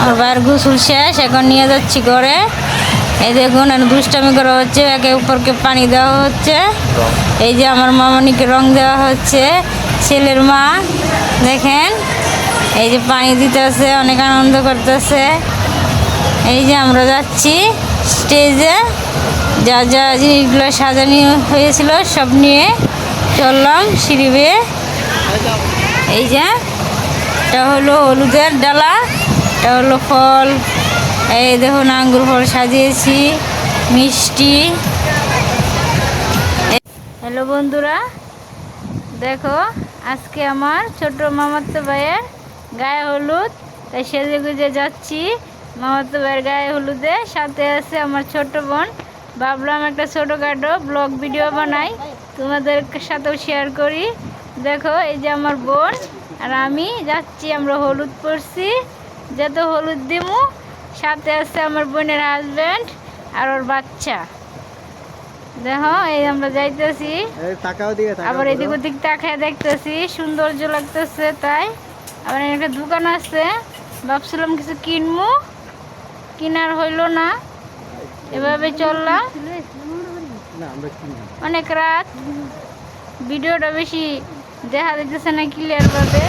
আমার বাইর গোসল শেষ, এখন নিয়ে যাচ্ছি ঘরে। এই দেখুন দুষ্টামি করা হচ্ছে, একে উপরকে পানি দেওয়া হচ্ছে। এই যে আমার মামনিকে রং দেওয়া হচ্ছে, ছেলের মা, দেখেন। এই যে পানি দিতেছে, অনেক আনন্দ করতেছে। এই যে আমরা যাচ্ছি স্টেজে, যা যা জিনিসগুলো সাজানো হয়েছিল, সব নিয়ে চললাম সিঁড়ি বেয়ে। এই যে, এটা হলো হলুদের ডালা। এটা হলো ফল, এই দেখুন আঙ্গুর ফল সাজিয়েছি, মিষ্টি। হ্যালো বন্ধুরা, দেখো আজকে আমার ছোট মামাতো ভাইয়ের গায়ে হলুদ, তাই সেজে গুজে যাচ্ছি। মামাতো ভাইয়ের গায়ে হলুদে সাথে আছে আমার ছোট বোন। ভাবলাম একটা ছোটোখাটো ব্লগ ভিডিও বানাই, তোমাদের সাথেও শেয়ার করি। দেখো, এই যে আমার বোন, আর আমি যাচ্ছি, আমরা হলুদ পরছি। যত হলুদ দিমু সাথে আছে আমার বোনের হাজব্যান্ড আর ওর বাচ্চা। দেখো এই আমরা যাইতেছি। আবার এদিক ওদিক তাকায় দেখতেছি সৌন্দর্য লাগতেছে তাই। আবার একটা দোকান আছে ভাবছিলাম কিছু কিনবো কিনার হইল না এভাবে চললাম। অনেক রাত। ভিডিওটা বেশি দেখা যাইতেছে না ক্লিয়ার ভাবে।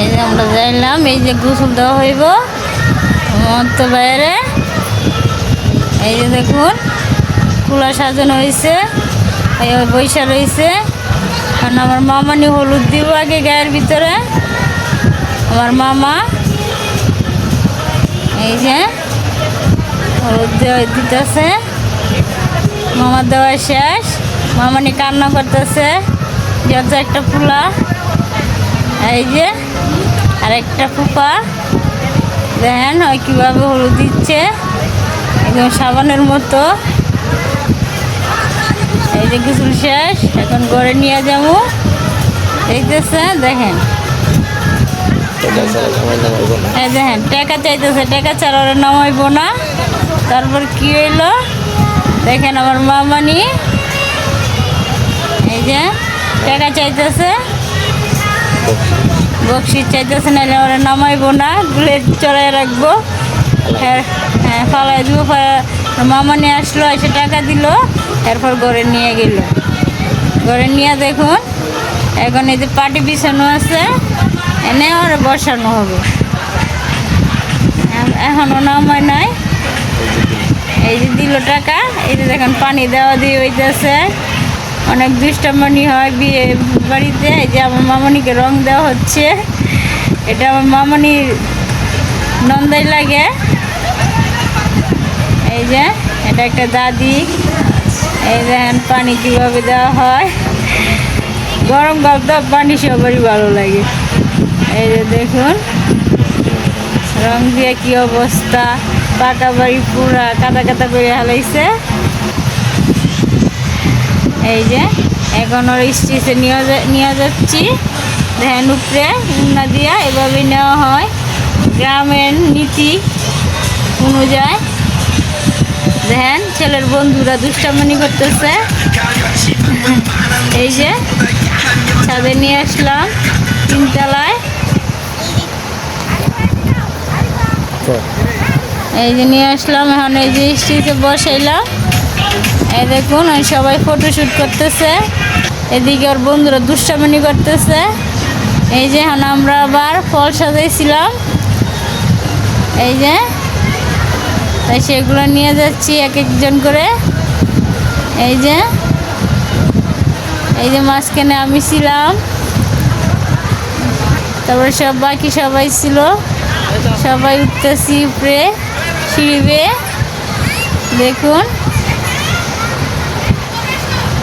এই যে আমরা যাইলাম, এই যে গোসল দেওয়া হইব। মত বাইরে। এই যে দেখুন, কুলা সাজানো হয়েছে এই বৈশা রয়েছে কারণ আমার মামানি হলুদ দিব আগে গায়ের ভিতরে। আমার মামা। এই যে, হলুদ দেওয়া দিতেছে। মামার দেওয়া শেষ। মামানি কান্না করতেছে। যত একটা ফুলা, এই যে, আর একটা ফুপা। দেখেন, ওই কীভাবে হলুদ দিচ্ছে, একদম সাবানের মতো। এই যে গোসল শেষ, এখন ঘরে নিয়ে যাব। দেখতেছে দেখেন। এই দেখেন, টাকা চাইতেছে, টাকা ছাড়া ওরা নামাইবো না। তারপর কি হইল? দেখেন আমার মামানি। এই যে টাকা চাইতেছে? বকশিস চাইতেছে, নাহলে ওরা নামাইবো না গুলে চড়াই রাখব। হ্যাঁ হ্যাঁ ফালাই দিব ফা- মামানি আসলো, এসে টাকা দিল, এরপর ঘরে নিয়ে গেল। ঘরে নিয়ে দেখুন, এখন এই যে পাটি বিছানো আছে, এনে ওরা বসানো হবে। এ- এখনও নামায় নাই। এই যে দিল টাকা, এই যে দেখেন, পানি দেওয়া দিয়ে হইতেছে। অনেক দুষ্টামনি হয় বিয়ে বাড়িতে যে আমার মামনিকে রং দেওয়া হচ্ছে। এটা আমার মামনির নন্দাই লাগে। এই যে, এটা একটা দাদি। এই দেখেন পানি কীভাবে দেওয়া হয়। গরমকাল তো পানি সবারই ভালো লাগে। এই যে দেখুন, রং দিয়ে কি অবস্থা। পাকা বাড়ি পুরা কাদা কাদা করে হালাইছে। এই যে, এখন ওর স্টেজে নিয়ে যাচ্ছি। ধ্যান উপরে, উন্না দিয়া এভাবে নেওয়া হয়। গ্রামের নীতি অনুযায়ী। ধ্যান ছেলের বন্ধুরা দুষ্টামনি করতেছে। এই যে, ছাদে নিয়ে আসলাম তিনতলায়। এই যে নিয়ে আসলাম, এখন এই যে স্টেজে বসাইলাম। এই দেখুন, ওই সবাই ফটোশ্যুট করতেছে। এদিকে ওর বন্ধুরা দুষ্টামনি করতেছে। এই যে, এখন আমরা আবার ফল সাজাইছিলাম। এই যে, তাই সেগুলো নিয়ে যাচ্ছি এক একজন করে। এই যে এই যে মাঝখানে আমি ছিলাম। তারপরে সব বাকি সবাই ছিল। সবাই উঠতেছি উপরে, সিঁড়ি দেখুন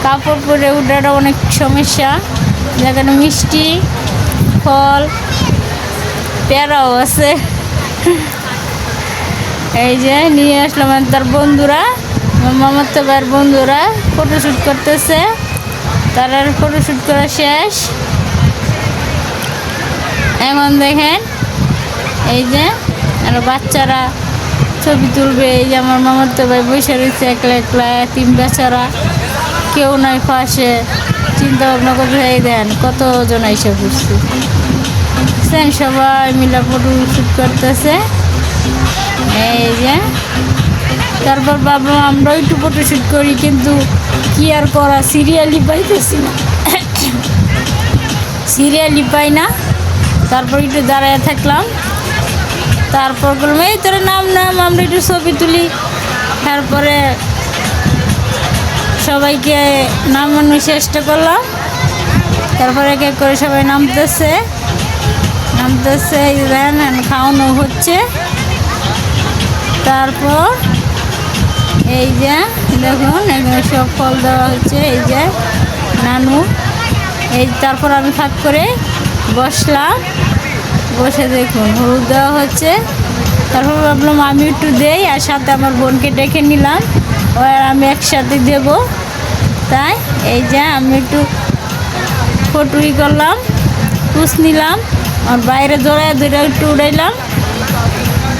কাপড় পরে ওঠাটা অনেক সমস্যা। যেখানে মিষ্টি, ফল, পেয়ারাও আছে। এই যে নিয়ে আসলাম তার বন্ধুরা মামাতো ভাইয়ের বন্ধুরা ফটোশ্যুট করতেছে। তার ফটোশ্যুট করা শেষ। এখন দেখেন, এই যে আর বাচ্চারা ছবি তুলবে। এই যে আমার মামাতো ভাই বসে রয়েছে, একলা একলা, তিন বেচারা। কেউ নাই পাশে চিন্তা ভাবনা করতে এই দেন, কতজন এসে পড়ছে দেখছেন সবাই মিলে ফটো শ্যুট করতেছে। এই যে, তারপর ভাবলাম আমরা একটু ফটো ফটোশ্যুট করি, কিন্তু কি আর করা সিরিয়ালি পাইতেছি না। সিরিয়ালি পাই না। তারপর একটু দাঁড়ায় থাকলাম। তারপর বললাম, এই তোর নাম নাম, আমরা একটু ছবি তুলি। তারপরে সবাইকে নামানোর চেষ্টা করলাম। তারপরে এক করে সবাই নামতেছে। নামতেছে যে খাওয়ানো হচ্ছে। তারপর এই যে দেখুন, এখানে সব ফল দেওয়া হচ্ছে, এই যে নানু। এই তারপর আমি ফাঁক করে বসলাম। বসে দেখুন, হলুদ দেওয়া হচ্ছে। তারপর ভাবলাম আমি একটু দেই, আর সাথে আমার বোনকে ডেকে নিলাম। আর আমি একসাথে দেব। তাই, এই যে আমি একটু ফটুই করলাম পুষ নিলাম, আর বাইরে দৌড়ায় দৌড়ে একটু উড়াইলাম।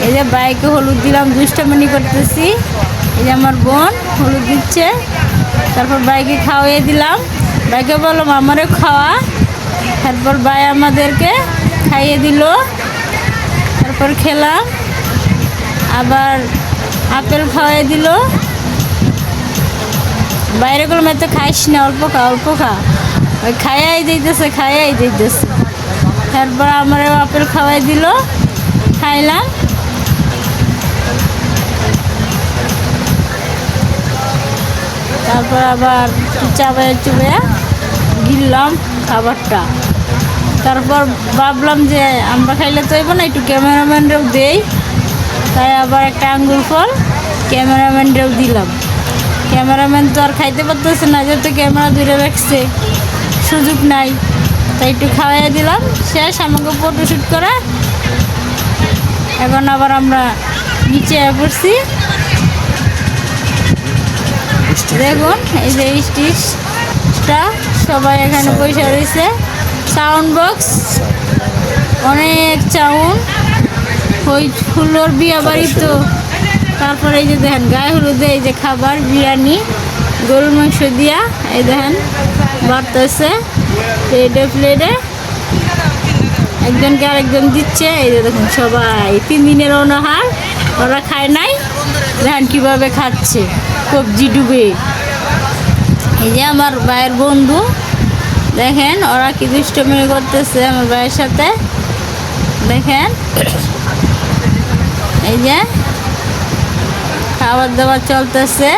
এই যে বাইকে হলুদ দিলাম, দুষ্টামানি করতেছি। এই যে আমার বোন হলুদ দিচ্ছে, তারপর বাইকে খাওয়াইয়ে দিলাম। বাইকে বললাম, আমারও খাওয়া। তারপর ভাই আমাদেরকে খাইয়ে দিল। তারপর খেলাম। আবার আপেল খাওয়াই দিল। বাইরে করলাম এত খাইস না, অল্প খা অল্প খা। ওই খাইয়াই দিতেছে খাইয়াই দিতেছে। তারপর আমার আপেল খাওয়াই দিল, খাইলাম। তারপর আবার চাবায় চুবে গিললাম খাবারটা। তারপর ভাবলাম যে আমরা খাইলে তো না, একটু ক্যামেরাম্যানরাও দেই। তাই আবার একটা আঙ্গুর ফল ক্যামেরাম্যানরাও দিলাম। ক্যামেরাম্যান তো আর খাইতে পারতেছে না যেহেতু ক্যামেরা দূরে রাখছে সুযোগ নাই। তাই একটু খাওয়াই দিলাম শেষ আমাকে ফটোশ্যুট করা। এখন আবার আমরা নিচে পড়ছি। দেখুন এই যে স্টিচটা সবাই এখানে পয়সা রয়েছে। সাউন্ড বক্স অনেক চাউন ওই ফুলোর বিয়া বাড়ি তো। তারপরে এই যে দেখেন, গায়ে হলুদে এই যে খাবার, বিরিয়ানি, গরুর মাংস দিয়া, এই দেখেন, বাড়তেছে। প্লেটে প্লেটে একজনকে আরেকজন দিচ্ছে, এই যে দেখুন সবাই। তিন দিনের অনাহার, ওরা খায় নাই। দেখেন কীভাবে খাচ্ছে, কবজি ডুবে। এই যে আমার ভাইয়ের বন্ধু, দেখেন, ওরা কি দুষ্টমি করতেছে আমার ভাইয়ের সাথে। দেখেন, এই যে খাবার দাবার চলতেছে।